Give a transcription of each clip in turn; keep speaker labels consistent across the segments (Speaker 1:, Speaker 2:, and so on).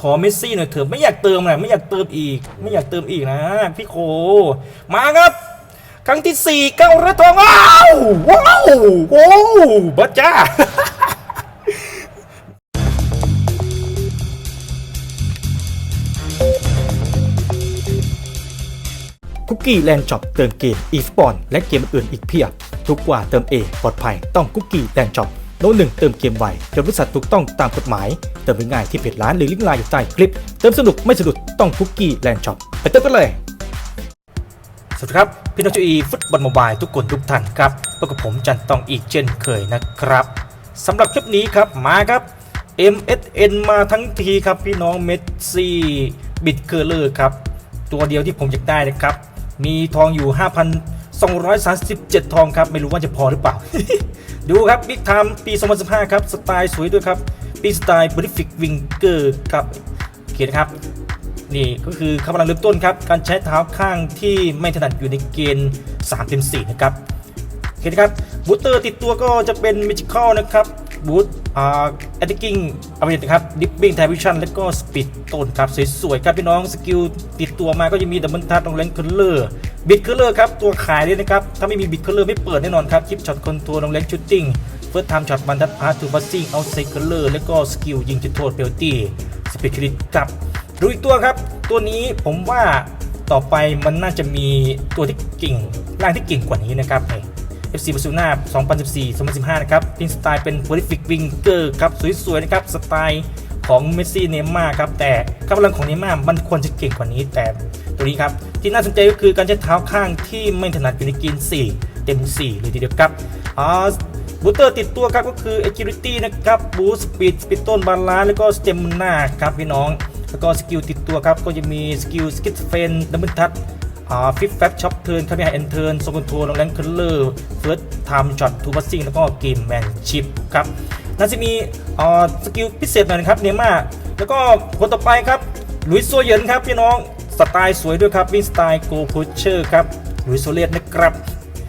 Speaker 1: ขอเมสซี่หน่อยเถอะไม่อยากเติมนะไม่อยากเติมอีก ไม่อยากเติมอีกนะพี่โค มาครับ ครั้งที่สี่เก้ารียญทองว้าวว้าวโอ้บัจจ้าคุกกี้แลนด์ช็อปเติมเกมอีสปอนและเกมอื่นอีกเพียบ ทุกกว่าเติมเองปลอดภัยต้องคุกกี้แลนด์ช็อป โน้ตหนึ่งเติมเกมไวจนบริษัทถูกต้องตามกฎหมาย เติมง่ายที่เพจร้านหรือลิงก์ไลน์อยู่ใต้คลิป เติมสนุกไม่สะดุดต้องคุกกี้แลนด์ช็อปไปเติมกันเลย สวัสดีครับ พี่น้องจูอีฟุตบอลมบายทุกคนทุกท่านครับพบกับผมจันตองอีกเช่นเคยนะครับสำหรับคลิปนี้ครับมาครับ MSN มาทั้งทีครับพี่น้องเมสซี่บิดเคอร์เลอร์ครับตัวเดียวที่ผมอยากได้นะครับมีทองอยู่ 237 ทองครับ ไม่รู้ว่าจะพอหรือเปล่า ดูครับบิ๊กไทม์ปี 2015 ครับ สไตล์สวยด้วยครับ ปีสไตล์บริฟิกวิงเกอร์ครับโอเคนครับ นี่ก็คือคำลังเริ่มต้นครับ การใช้เท้าข้างที่ไม่ถนัดอยู่ในเกณฑ์3เต็ม4นะครับโอเคนครับบูตเตอร์ติดตัวก็จะเป็นมิจิคอลนะครับบูต แอตกิ้งอเวทนะครับดิปปิ้งไทวิชั่นและก็สปีดต้นครับสวยๆครับพี่น้องสกิลติดตัวมาก็จะมีดับเบิลทัชลงแรงคัลเลอร์บิดคัลเลอร์ครับตัวขายเลยนะครับ ถ้าไม่มีบิดคัลเลอร์ไม่เปิดแน่นอนครับคลิปช็อตคอนโทรลลงแรงชูตติ้งเฟิร์สไทม์ช็อตบันทัดพาร์ทูบัสซิ่งเอาไซคัลเลอร์และก็สกิลยิงจุดโทษเปลตี้สปีดคริตครับดูอีกตัวครับ ตัวนี้ผมว่าต่อไปมันน่าจะมีตัวที่เก่งร่างที่เก่งกว่านี้นะครับ FC Barcelona 2014 2015 นะครับพินสไตล์เป็น prolific winger ครับ สวยๆ นะครับ สไตล์ของเมสซี่เนม่าครับแต่กำลังของเนม่ามันควรจะเก่งกว่านี้แต่ตัวนี้ครับ ที่น่าสนใจก็คือการใช้เท้าข้างที่ไม่ถนัดอยู่ในกณฑ์4เต็ม 4 เลยทีเดียวครับอ่าบูสเตอร์ติดตัวครับก็คือ agility นะครับบูสปีดสปีดต้นบาลานแล้วก็สเตมนาครับพี่น้อง แล้วก็สกิลติดตัวครับก็จะมีสกิลสกิทเฟนดับเบิลทัช ฟิฟแฟบช็อปเทิร์นครับพี่ไฮเอนเทิร์นโซคอนโทรลแรงคัลเลอร์เฟิร์สไทม์ช็อตทูบัสซิ่งแล้วก็เกมแมนชิพครับน่าจะมีสกิลพิเศษหน่อยนะครับเนม่าแล้วก็คนต่อไปครับลุยส์โซเยนครับพี่น้องสไตล์สวยด้วยครับวิ่งสไตล์โกพุชเชอร์ครับลุยส์โซเลตนะครับ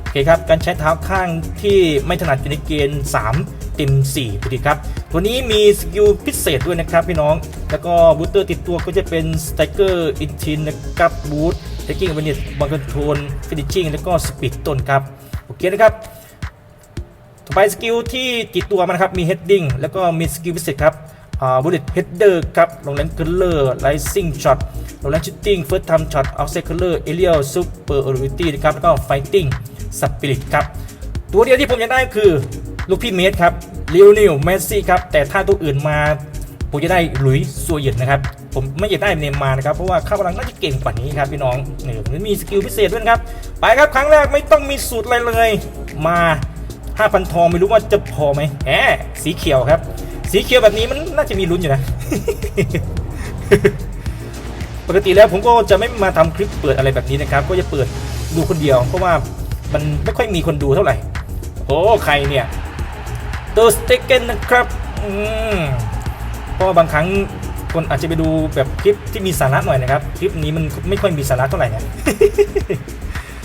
Speaker 1: โอเคครับการใช้เท้าข้างที่ไม่ถนัดอยู่ในเกณฑ์ 3 เต็ม4พอดีครับตัวนี้มีสกิลพิเศษด้วยนะครับพี่น้อง แล้วก็บูสเตอร์ติดตัวก็จะเป็นสไตเกอร์อินทินนะครับบูท เทคกิ้งเวนิสบังคอนโทนฟินิชชิ่งแล้วก็สปีดต้นครับ โอเคนะครับต่อไปสกิลที่ติดตัวมันนะครับ มีเฮดดิ้งแล้วก็มีสกิลพิเศษครับอ่าบูเลตเฮดเดอร์ครับลงแรงเกลเลอร์ไลซิ่งช็อตลงแรงชูตติ้งเฟิร์สทัมช็อตเอาเซคเกลเลอร์เอเรียลซูเปอร์ออริตี้นะครับแล้วก็ไฟติ้งสปิริตครับ ตัวเดียวที่ผมอยากได้คือลูกพี่เมสครับลิโอนิลเมสซี่ครับ แต่ถ้าตัวอื่นมา ผมจะได้หลุยส์ซัวเย็นนะครับ ผมไม่อยากได้เนย์มานะครับ เพราะว่าเข้ากำลังน่าจะเก่งกว่านี้ครับพี่น้องเนี่ยมันมีสกิลพิเศษด้วยครับ ไปครับครั้งแรกไม่ต้องมีสูตรอะไรเลย มา5,000ทองไม่รู้ว่าจะพอไหมแหมสีเขียวครับ สีเขียวแบบนี้มันน่าจะมีลุ้นอยู่นะ ปกติแล้วผมก็จะไม่มาทำคลิปเปิดอะไรแบบนี้นะครับ ก็จะเปิดดูคนเดียว เพราะว่ามันไม่ค่อยมีคนดูเท่าไหร่ โอ้ใครเนี่ยตอร์สเต็กเกนนะครับ อืมเพราะบางครั้ง คนอาจจะไปดูแบบคลิปที่มีสาระหน่อยนะครับ คลิปนี้มันไม่ค่อยมีสาระเท่าไหร่นะ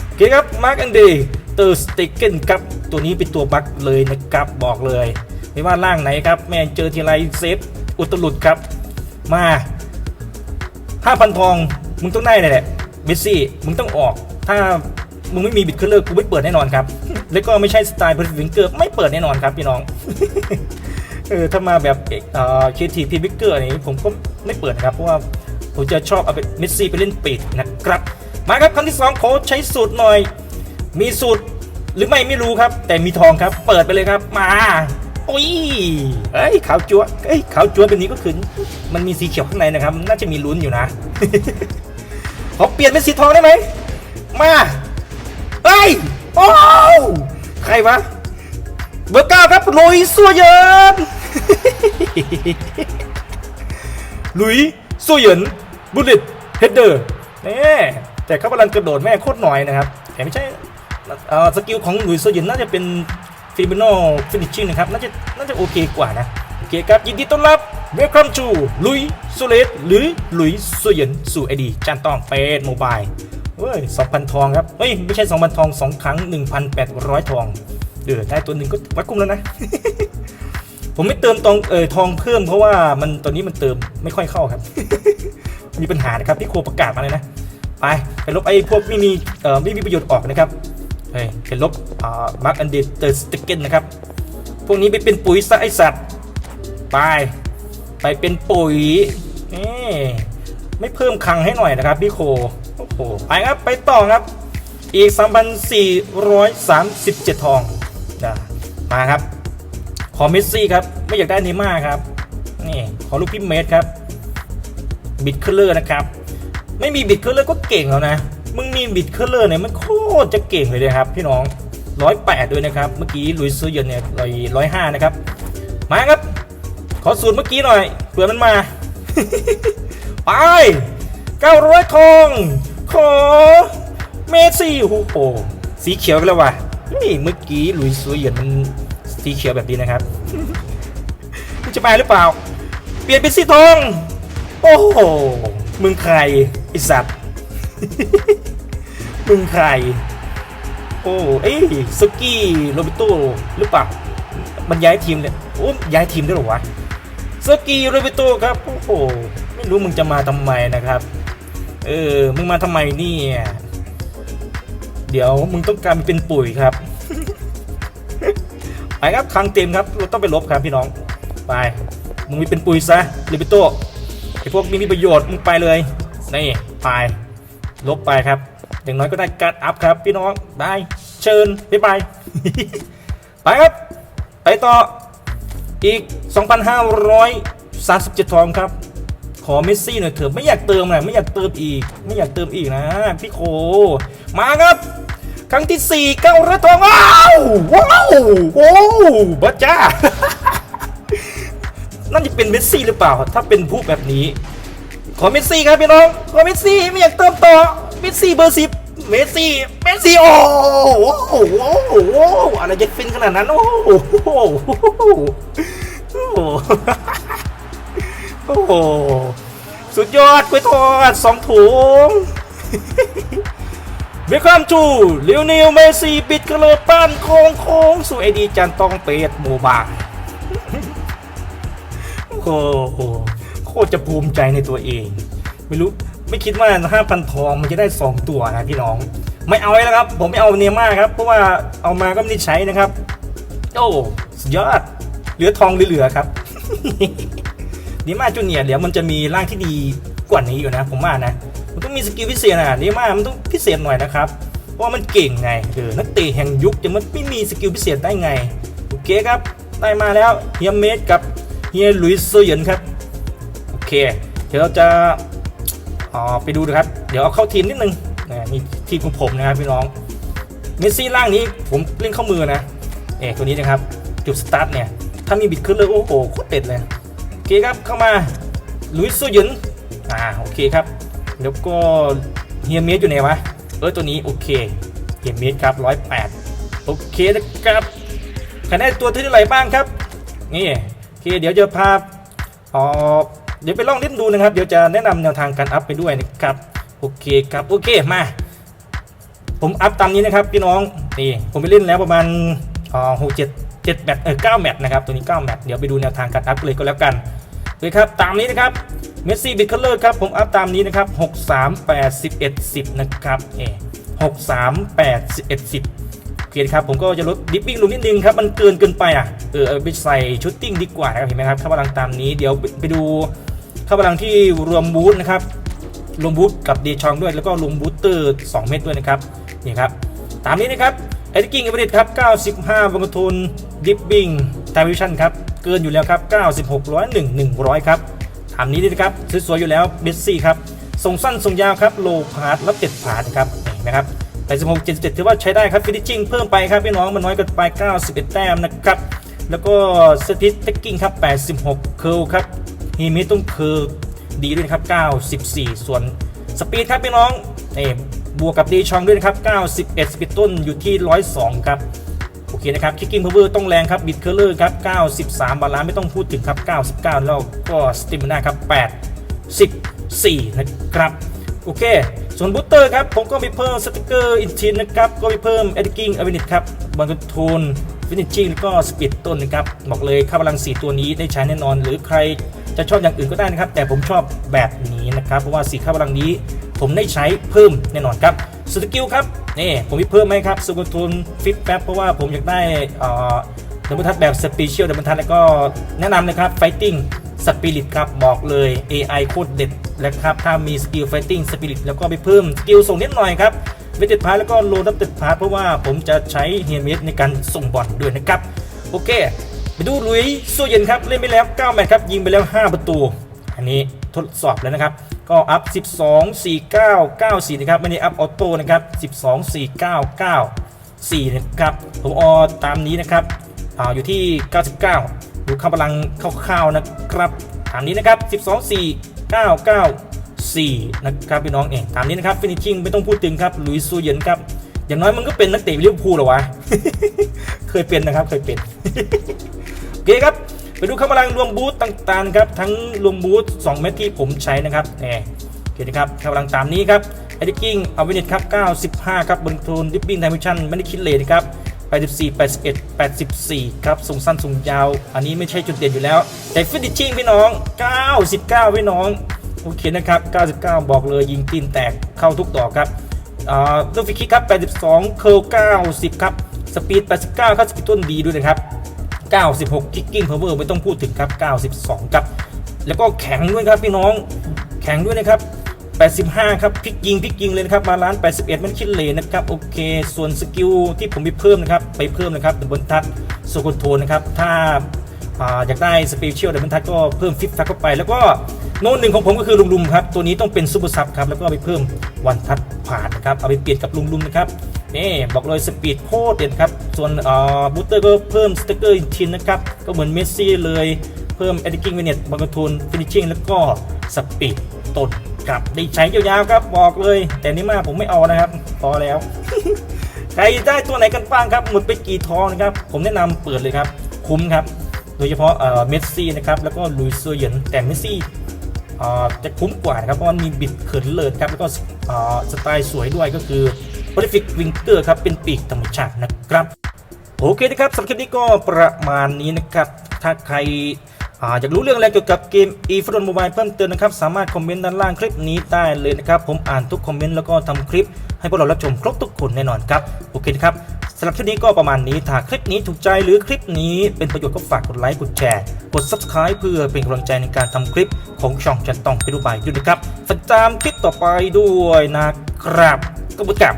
Speaker 1: โอเคครับมาร์กอันเดย์เตอร์สเตเกนครับ ตัวนี้เป็นตัวบั๊กเลยนะครับบอกเลย ไม่ว่าร่างไหนครับ แม่เจอทีไรเซฟอุตลุดครับ มาห้าพันทอง มึงต้องได้เลยแหละเมสซี่ มึงต้องออก ถ้ามึงไม่มีบิตเคอร์เลอร์กูไม่เปิดแน่นอนครับ แล้วก็ไม่ใช่สไตล์บริฟิงเกอร์ไม่เปิดแน่นอนครับพี่น้อง เออถ้ามาแบบเอ่อเคทีพีบิ๊กเกอร์นี้ผมก็ไม่เปิดนะครับ เพราะว่าผมจะชอบเอาไปเมสซี่ไปเล่นปีดนะครับ มาครับครั้งที่สองขอใช้สูตรหน่อย มีสูตรหรือไม่ไม่รู้ครับ แต่มีทองครับ เปิดไปเลยครับ มาโอ้ยเอ้ยขาวจัวเอ้ยขาวจัวแบบนี้ก็คือมันมีสีเขียวข้างในนะครับ น่าจะมีลุ้นอยู่นะขอเปลี่ยนเป็นสีทองได้ไหมมาเฮ้ยโอ้ใครวะเบอร์เก้าครับลุยซัวเยิน ลุยซัวเหยินบุลเลตเฮดเดอร์นี่แต่เขากำลังกระโดดแม่โคตรหน่อยนะครับแต่ไม่ใช่สกิลของลุยซัวเหยินน่าจะเป็นฟิลิโนฟินิชชิ่งนะครับน่าจะน่าจะโอเคกว่านะโอเคครับยินดีต้อนรับ Welcome to ลุยซูเลตหรือลุยซัวเยินสู่ไอดีจานต้องเป็นโมบายเฮ้ย2,000ทองครับเฮ้ย ไม่ใช่2,000ทอง2ครั้งหน1,800 ทองเออได้ตัวหนึ่งก็วัดคุ้มแล้วนะ ผมไม่เติมตองเออทองเพิ่มเพราะว่ามันตอนนี้มันเติมไม่ค่อยเข้าครับ มีปัญหานะครับที่โคประกาศมาเลยนะ ไปไปลบไอ้พวกไม่มีเอ่อไม่มีประโยชน์ออกนะครับเฮ้ยไปลบอ่ามาร์กอันเดอร์เตอร์สติกเกนนะครับ พวกนี้ไปเป็นปุ๋ยซะไอสัตว์ไปไปเป็นปุ๋ยนี่ไม่เพิ่มคังให้หน่อยนะครับพี่โคโอ้โหไปครับไปต่อครับ อีก 3,437 ทองนะมาครับ ขอเมสซี่ครับ ไม่อยากได้เนม่าครับ นี่ ขอลูกพิมเมสครับ บิดเคอร์เลอร์นะครับ ไม่มีบิดเคอร์เลอร์ก็เก่งแล้วนะ มึงมีบิดเคอร์เลอร์เนี่ยมันโคตรจะเก่งเลยนะครับ พี่น้องร้อยแปดด้วยนะครับ เมื่อกี้ลุยซื้อเยนเนี่ยร้อยร้อยห้านะครับ มาครับ ขอสูตรเมื่อกี้หน่อยเผื่อมันมา ไปเก้าร้อยทอง ขอเมสซี่โอ้โหสีเขียวไปแล้วว่ะเฮ้ยเมื่อกี้ลุยซื้อเยนมัน สีเขียวแบบนี้นะครับมึงจะไปหรือเปล่า เปลี่ยนเป็นสีทอง โอ้โห มึงใครไอสัตว์ มึงใคร โอ้เอ้ยสกี้โรบิโต้หรือเปล่า มันย้ายทีมเนี่ยโอ้ย้ายทีมได้หรอวะสกี้โรบิโต้ครับ โอ้โห ไม่รู้มึงจะมาทำไมนะครับ เออ มึงมาทำไมเนี่ย เดี๋ยวมึงต้องการเป็นปุ๋ยครับ ไปครับคังเต็มครับเราต้องไปลบครับพี่น้องไปมึงมีเป็นปุ๋ยซะโรบิโต้ไอพวกมีมีประโยชน์มึงไปเลยนี่ไปลบไปครับ อย่างน้อยก็ได้การอัพครับพี่น้องได้เชิญบ๊ายบายไปครับ ไปต่ออีก 2,537 ทองครับ ขอเมสซี่หน่อยเถอะไม่อยากเติมนะไม่อยากเติมอีก ไม่อยากเติมอีกนะพี่โคมาครับ ครั้งที่4เก้าเหรียทองว้าวว้าว โอ้บัจจ้า นั่นจะเป็นเมสซี่หรือเปล่า ถ้าเป็นผู้แบบนี้ ขอเมสซี่ครับพี่น้อง ขอเมสซี่ไม่อยากเติมต่อ เมสซี่เบอร์สิบเมสซี่ เมสซี่ โอ้โหโอ้โหอะไรจะฟินขนาดนั้น โอ้โหโอ้โหโอ้โหสุดยอดกล้วยทอดสองถุง วลคัมทูลิวนิวเมซี่ปิดกระเลยป้านโค้งโค้งสู่ไอดีจันตองเป็ดโมบายโอ้โหโคตรจะภูมิใจในตัวเอง ไม่รู้ไม่คิดว่า5,000ทองมันจะได้ 2 ตัวนะพี่น้อง ไม่เอาแล้วครับ ผมไม่เอาเนม่าครับ เพราะว่าเอามาก็ไม่ได้ใช้นะครับ โอ้สุดยอด เหลือทองเหลือๆครับเนม่าจูเนียเดี๋ยวมันจะมีร่างที่ดีกว่านี้อยู่นะ ผมว่านะ มันต้องมีสกิลพิเศษนะนม่ามันต้องพิเศษหน่อยนะครับเพราะมันเก่งไงเออนักเตะแห่งยุคจะมันไม่มีสกิลพิเศษได้ไงโอเคครับได้มาแล้วเฮียเมสกับเฮียลุยส์เซอร์เยนครับโอเค เดี๋ยวเราจะอ๋อไปดูนะครับ เดี๋ยวเอาเข้าทีมนิดนึงนะนี่ทีมของผมนะครับพี่น้องเมสซี่ร่างนี้ผมเล่นเข้ามือนะเอกตัวนี้นะครับจุดสตาร์ทเนี่ยถ้ามีบิดขึ้นเลยโอ้โหโคตรเด็ดเลยโอเคครับเข้ามาลุยส์ซูหยุนอ่าโอเคครับ แล้วก็เฮียเมสอยู่ไหนวะ เออตัวนี้โอเคเฮียเมสครับร้อยแปดโอเคนะครับคะแนนตัวที่เท่าไหร่บ้างครับ นี่โอเคเดี๋ยวจะพาอ๋อเดี๋ยวไปลองเล่นดูนะครับ เดี๋ยวจะแนะนำแนวทางการอัพไปด้วยนะครับ โอเคครับ โอเคมา ผมอัพตามนี้นะครับพี่น้อง นี่ผมไปเล่นแล้วประมาณอ่าหกเจ็ดเจ็ดแมตช์เออเก้าแมตช์นะครับ ตัวนี้เก้าแมตช์เดี๋ยวไปดูแนวทางการอัพเลยก็แล้วกัน โอเครับตามนี้นะครับเมสซี่บิดคัลเลอร์ครับผมอัพตามนี้นะครับหกสามแปดสิบเอ็ดสิบนะครับเอหกสามแปดสิบเอ็ดสิบโอเคครับผมก็จะลดดิปปิ้งลงนิดนึงครับ มันเกินเกินไปอะเออไปใส่ชุดติ้งดีกว่านะครับเห็นไหมครับข้าพลังตามนี้เดี๋ยวไปไปดูข้าพลังที่รวมบูธนะครับลงบูทกับเดชองด้วยแล้วก็ลงบูสเตอร์2เม็ดด้วยนะครับนี่ครับตามนี้นะครับเอ i ิกิ้งเอเวอเรครับ 95 วังกทุนดิฟบิ้งไทวิชั่นครับ เกินอยู่แล้วครับ 96 101 100 ครับตามนี้ด้วยนะครับสวยๆอยู่แล้วเบสซี่ครับทรงสั้นทรงยาวครับโลพาร์ทแล้วเจ็ดพาร์ทนะครับนี่นะครับ86 77 ถือว่าใช้ได้ครับฟินิชชิ่งเพิ่มไปครับพี่น้องมันน้อยเกินไป 91 แต้มนะครับแล้วก็สปิทเทคกิ้งครับ 86 เคิลครับฮีมิต้องเคิลดีด้วยนะครับ 94 ส่วนสปีดครับพี่น้องเอ่บวกกับดีชองด้วยนะครับ 91 สปีดต้นอยู่ที่ 102 ครับ อเคนะครับคิกกิ้งพาวเวอร์ต้องแรงครับบิดเคอร์เลอร์ครับ93 บาลานไม่ต้องพูดถึงครับ 99 แล้วก็สติมนาครับ84นะครับ โอเค ส่วนบูสเตอร์ครับ ผมก็มีเพิ่มสติกเกอร์อินทินนะครับ ก็มีเพิ่มเอดิกิ้งอเวนิตครับบอลคอนทรลฟินิชชิ่งแล้วก็สปีดต้นนะครับ บอกเลยค่าพลัง 4 ตัวนี้ได้ใช้แน่นอน หรือใครจะชอบอย่างอื่นก็ได้นะครับ แต่ผมชอบแบบนี้นะครับ เพราะว่าสีค่าพลังนี้ ผมได้ใช้เพิ่มแน่นอนครับสกิลครับ นี่ผมมีเพิ่มไหมครับสกุลทุนฟิปแป๊บเพราะว่าผมอยากได้เอ่อดับเบิลทัชแบบสเปเชียลดับเบิลทัชแล้วก็แนะนำเลยครับไฟติ้งสปิริตครับบอกเลย AI โคตรเด็ดแล้วครับถ้ามีสกิลไฟติ้งสปิริตแล้วก็ไปเพิ่มสกิลส่งนิดหน่อยครับเวทเต็ดพาร์แล้วก็โลดับเต็ดพาร์เพราะว่าผมจะใช้เฮียเมดในการส่งบอลด้วยนะครับ โอเค ไปดูลุยโซเย็นครับ เล่นไปแล้ว 9 แมตช์ครับ ยิงไปแล้ว 5 ประตู อันนี้ทดสอบแล้วนะครับ ก็อัพ 12 4 9 9 4 นะครับ ไม่ได้อัพออโต้นะครับ 12 4 9 9 4 นะครับ ผมออตามนี้นะครับอ่าอยู่ที่ 99 ดูคำพลังคร่าวๆนะครับ ตามนี้นะครับ 12 4 9 9 4 นะครับพี่น้องเองตามนี้นะครับฟินิชชิ่งไม่ต้องพูดถึงครับลุยซูเย็นครับ อย่างน้อยมันก็เป็นนักเตะลิเวอร์พูลหรอวะ เคยเป็นนะครับ เคยเป็น โอเคครับ ไปดูคำพลังรวมบูธต่างๆครับทั้งรวมบูธ2เม็ดที่ผมใช้นะครับแหมโอเคนะครับคำพลังตามนี้ครับไอเดกิ้งอาวินิตครับ95 ครับบนทูนดิปปิ้งไทมิชั่นไม่ได้คิดเลยนะครับ84 81 84 ครับส่งสั้นส่งยาว อันนี้ไม่ใช่จุดเด่นอยู่แล้ว แต่ฟินิชชิ่งพี่น้อง 99พี่น้อง โอเคนะครับ 99 บอกเลยยิงตีนแตกเข้าทุกดอกครับอ่าตัวฟิกคิกครับ 82 เคิร์ล90 ครับ สปีด 89 ครับ สปีดต้นดีด้วยนะครับ 96 kicking power ไม่ต้องพูดถึงครับ 92 ครับ แล้วก็แข็งด้วยครับพี่น้อง แข็งด้วยนะครับ 85 ครับพิกยิงพิกยิงเลยนะครับ มาล้าน 81 มันคิดเลยนะครับ โอเค ส่วนสกิลที่ผมไปเพิ่มนะครับ ไปเพิ่มนะครับบนทัดโซโคโทนะครับ ถ้าอยากได้สเปเชียลดับเบิลทัดก็เพิ่มฟิปแฟกเข้าไป แล้วก็โน้ตหนึ่งของผมก็คือลุมๆครับ ตัวนี้ต้องเป็นซูเปอร์ซับครับ แล้วก็ไปเพิ่มวันทัดผ่านนะครับ เอาไปเปลี่ยนกับลุมๆนะครับ นี่บอกเลยสปีดโคตรเด็ดครับ ส่วนบูสเตอร์ก็เพิ่มสเต็กเกอร์อีกทีนะครับ ก็เหมือนเมสซี่เลยเพิ่ม e d อ g ิ n ง v เนตบอลทูนฟินิชชิ่งแล้วก็สปีดต้นครับได้ใช้ยาวๆครับบอกเลย แต่นี่มาผมไม่เอานะครับ พอแล้ว ใครได้ตัวไหนกันบ้างครับ หมดไปกี่ทองนะครับ ผมแนะนำเปิดเลยครับ คุ้มครับ โดยเฉพาะเมสซี่นะครับแล้วก็ลุยส์โซเยนแต่เมสซี่จะคุ้มกว่านะครับเพราะมันมีบิดเขินเลิศครับแล้วก็สไตล์สวยด้วยก็คือ p a c i f i c Winger ครับเป็นปีกธรรมชาตินะครับ โอเคนะครับสำหรับคลิปนี้ก็ประมาณนี้นะครับ ถ้าใครอาอยากรู้เรื่องอะไรเกี่ยวกับเกม e f r o n Mobile เพิ่มเติมนะครับ สามารถคอมเมนต์ด้านล่างคลิปนี้ได้เลยนะครับ ผมอ่านทุกคอมเมนต์แล้วก็ทำคลิป ให้พวกเรารับชมครบทุกคนแน่นอนครับ โอเคนะครับสำหรับคลิปนี้ก็ประมาณนี้ถ้าคลิปนี้ถูกใจหรือคลิปนี้เป็นประโยชน์ก็ฝากกดไลค์กดแชร์กด subscribe เพื่อเป็นกำลังใจในการทำคลิปของช่องจันต้องไปดูใบด้วยนะครับฝากตามคลิปต่อไปด้วยนะครับก็บุกกับ